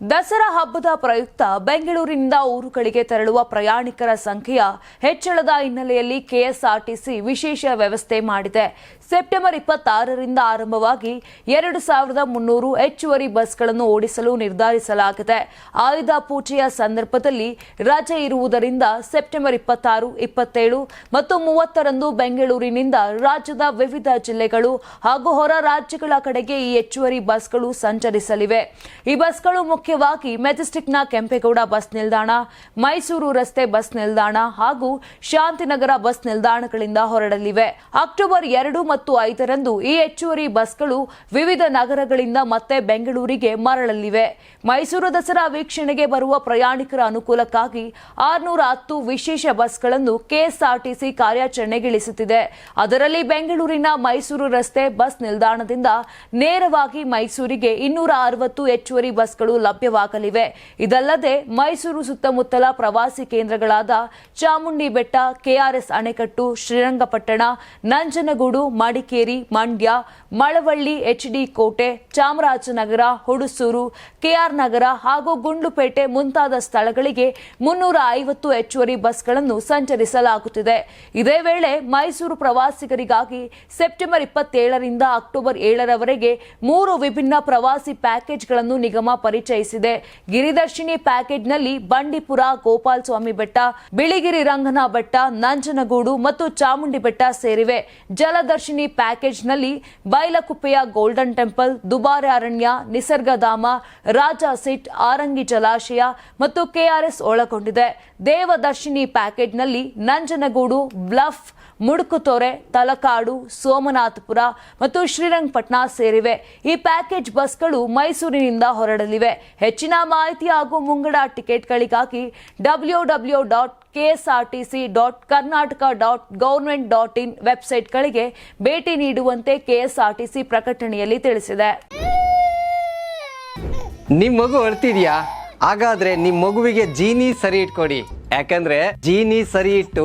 ದಸರಾ ಹಬ್ಬದ ಪ್ರಯುಕ್ತ ಬೆಂಗಳೂರಿನಿಂದ ಊರುಗಳಿಗೆ ತೆರಳುವ ಪ್ರಯಾಣಿಕರ ಸಂಖ್ಯೆಯ ಹೆಚ್ಚಳದ ಹಿನ್ನೆಲೆಯಲ್ಲಿ ಕೆಎಸ್ಆರ್ಟಿಸಿ ವಿಶೇಷ ವ್ಯವಸ್ಥೆ ಮಾಡಿದೆ. ಸೆಪ್ಟೆಂಬರ್ ಇಪ್ಪತ್ತಾರರಿಂದ ಆರಂಭವಾಗಿ ಎರಡು ಸಾವಿರದ ಮುನ್ನೂರು ಹೆಚ್ಚುವರಿ ಬಸ್ಗಳನ್ನು ಓಡಿಸಲು ನಿರ್ಧರಿಸಲಾಗಿದೆ. ಆಯುಧ ಪೂಜೆಯ ಸಂದರ್ಭದಲ್ಲಿ ರಜೆ ಇರುವುದರಿಂದ ಸೆಪ್ಟೆಂಬರ್ ಇಪ್ಪತ್ತಾರು, ಇಪ್ಪತ್ತೇಳು ಮತ್ತು ಮೂವತ್ತರಂದು ಬೆಂಗಳೂರಿನಿಂದ ರಾಜ್ಯದ ವಿವಿಧ ಜಿಲ್ಲೆಗಳು ಹಾಗೂ ಹೊರ ರಾಜ್ಯಗಳ ಕಡೆಗೆ ಈ ಹೆಚ್ಚುವರಿ ಬಸ್ಗಳು ಸಂಚರಿಸಲಿವೆ. ಈ ಬಸ್ಗಳು ಮುಖ್ಯವಾಗಿ ಮೆಜೆಸ್ಟಿಕ್ನ ಕೆಂಪೇಗೌಡ ಬಸ್ ನಿಲ್ದಾಣ, ಮೈಸೂರು ರಸ್ತೆ ಬಸ್ ನಿಲ್ದಾಣ ಹಾಗೂ ಶಾಂತಿನಗರ ಬಸ್ ನಿಲ್ದಾಣಗಳಿಂದ ಹೊರಡಲಿವೆ. ಅಕ್ಟೋಬರ್ ಎರಡು ಮತ್ತು ಐದರಂದು ಈ ಹೆಚ್ಚುವರಿ ಬಸ್ಗಳು ವಿವಿಧ ನಗರಗಳಿಂದ ಮತ್ತೆ ಬೆಂಗಳೂರಿಗೆ ಮರಳಲಿವೆ. ಮೈಸೂರು ದಸರಾ ವೀಕ್ಷಣೆಗೆ ಬರುವ ಪ್ರಯಾಣಿಕರ ಅನುಕೂಲಕ್ಕಾಗಿ ಆರುನೂರ ಹತ್ತು ವಿಶೇಷ ಬಸ್ಗಳನ್ನು ಕೆಎಸ್ಆರ್ಟಿಸಿ ಕಾರ್ಯಾಚರಣೆಗಿಳಿಸುತ್ತಿದೆ. ಅದರಲ್ಲಿ ಬೆಂಗಳೂರಿನ ಮೈಸೂರು ರಸ್ತೆ ಬಸ್ ನಿಲ್ದಾಣದಿಂದ ನೇರವಾಗಿ ಮೈಸೂರಿಗೆ ಇನ್ನೂರ ಅರವತ್ತು ಹೆಚ್ಚುವರಿ ಬಸ್ಗಳು ಲಭ್ಯವಾಗಲಿವೆ. ಇದಲ್ಲದೆ ಮೈಸೂರು ಸುತ್ತಮುತ್ತಲ ಪ್ರವಾಸಿ ಕೇಂದ್ರಗಳಾದ ಚಾಮುಂಡಿ ಬೆಟ್ಟ, ಕೆಆರ್ಎಸ್ ಅಣೆಕಟ್ಟು, ಶ್ರೀರಂಗಪಟ್ಟಣ, ನಂಜನಗೂಡು, ಮಡಿಕೇರಿ, ಮಂಡ್ಯ, ಮಳವಳ್ಳಿ ಎಚ್ಡಿ ಕೋಟೆ, ಚಾಮರಾಜನಗರ, ಹುಡುಸೂರು, ಕೆಆರ್ ನಗರ ಹಾಗೂ ಗುಂಡ್ಲುಪೇಟೆ ಮುಂತಾದ ಸ್ಥಳಗಳಿಗೆ ಮುನ್ನೂರ ಐವತ್ತು ಹೆಚ್ಚುವರಿ ಬಸ್ಗಳನ್ನು ಸಂಚರಿಸಲಾಗುತ್ತಿದೆ. ಇದೇ ವೇಳೆ ಮೈಸೂರು ಪ್ರವಾಸಿಗರಿಗಾಗಿ ಸೆಪ್ಟೆಂಬರ್ ಇಪ್ಪತ್ತೇಳರಿಂದ ಅಕ್ಟೋಬರ್ ಏಳರವರೆಗೆ ಮೂರು ವಿಭಿನ್ನ ಪ್ರವಾಸಿ ಪ್ಯಾಕೇಜ್ಗಳನ್ನು ನಿಗಮ ಪರಿಚಯಿಸಿದೆ. ಗಿರಿದರ್ಶಿನಿ ಪ್ಯಾಕೇಜ್ನಲ್ಲಿ ಬಂಡೀಪುರ, ಗೋಪಾಲ್ ಸ್ವಾಮಿ ಬೆಟ್ಟ, ಬಿಳಿಗಿರಿ ರಂಗನ ಬೆಟ್ಟ, ನಂಜನಗೂಡು ಮತ್ತು ಚಾಮುಂಡಿ ಬೆಟ್ಟ ಸೇರಿವೆ. ಜಲದರ್ಶಿನಿ ಪ್ಯಾಕೇಜ್ನಲ್ಲಿ ಬೈಲಕುಪ್ಪೆಯ ಗೋಲ್ಡನ್ ಟೆಂಪಲ್, ದುಬಾರೆ ಅರಣ್ಯ, ನಿಸರ್ಗಧಾಮ, ರಾಜ ಸಿಟ್, ಆರಂಗಿ ಜಲಾಶಯ ಮತ್ತು ಕೆಆರ್ಎಸ್ ಒಳಗೊಂಡಿದೆ. ದೇವದರ್ಶಿನಿ ಪ್ಯಾಕೇಜ್ನಲ್ಲಿ ನಂಜನಗೂಡು, ಬ್ಲಫ್, ಮುಡುಕುತೊರೆ, ತಲಕಾಡು, ಸೋಮನಾಥಪುರ ಮತ್ತು ಶ್ರೀರಂಗಪಟ್ಟಣ ಸೇರಿವೆ. ಈ ಪ್ಯಾಕೇಜ್ ಬಸ್ಗಳು ಮೈಸೂರಿನಿಂದ ಹೊರಡಲಿವೆ. ಹೆಚ್ಚಿನ ಮಾಹಿತಿ ಹಾಗೂ ಮುಂಗಡ ಟಿಕೆಟ್ಗಳಿಗಾಗಿ W W dot KSRTC dot Karnataka dot government dot in ವೆಬ್ಸೈಟ್ಗಳಿಗೆ ಭೇಟಿ ನೀಡುವಂತೆ ಕೆಎಸ್ಆರ್ಟಿಸಿ ಪ್ರಕಟಣೆಯಲ್ಲಿ ತಿಳಿಸಿದೆ. ನಿಮ್ ಮಗು ಅಳ್ತಿದ್ಯಾ? ಹಾಗಾದ್ರೆ ನಿಮ್ ಮಗುವಿಗೆ ಜೀನಿ ಸರಿ ಇಟ್ಕೊಡಿ. ಯಾಕಂದ್ರೆ ಜೀನಿ ಸರಿ ಇಟ್ಟು